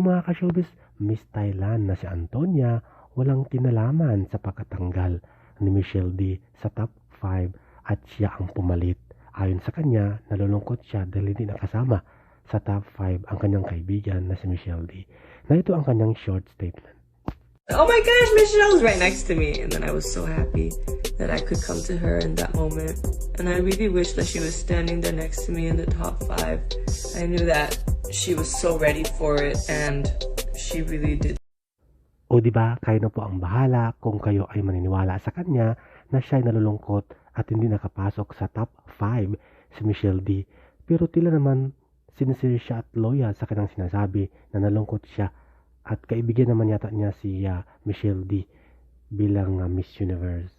mga ka-showbiz, Miss Thailand na si Antonia walang kinalaman sa pagkatanggal ni Michelle D sa top 5 at siya ang pumalit. Ayon sa kanya, nalulungkot siya dahil hindi nakasama sa top 5 ang kanyang kaibigan na si Michelle D. Na ito ang kanyang short statement. Oh my gosh, Michelle's right next to me. And then I was so happy that I could come to her in that moment. And I really wish that she was standing there next to me in the top five. I knew that she was so ready for it and she really did O di ba, kayo na po ang bahala kung kayo ay maniniwala sa kanya na siya ay nalulungkot at hindi nakapasok sa top 5 si Michelle D. Pero tila naman sincere siya at loyal sa kanyang sinasabi na nalungkot siya at kaibigan naman yata niya si ah, Michelle D bilang ah, Miss Universe.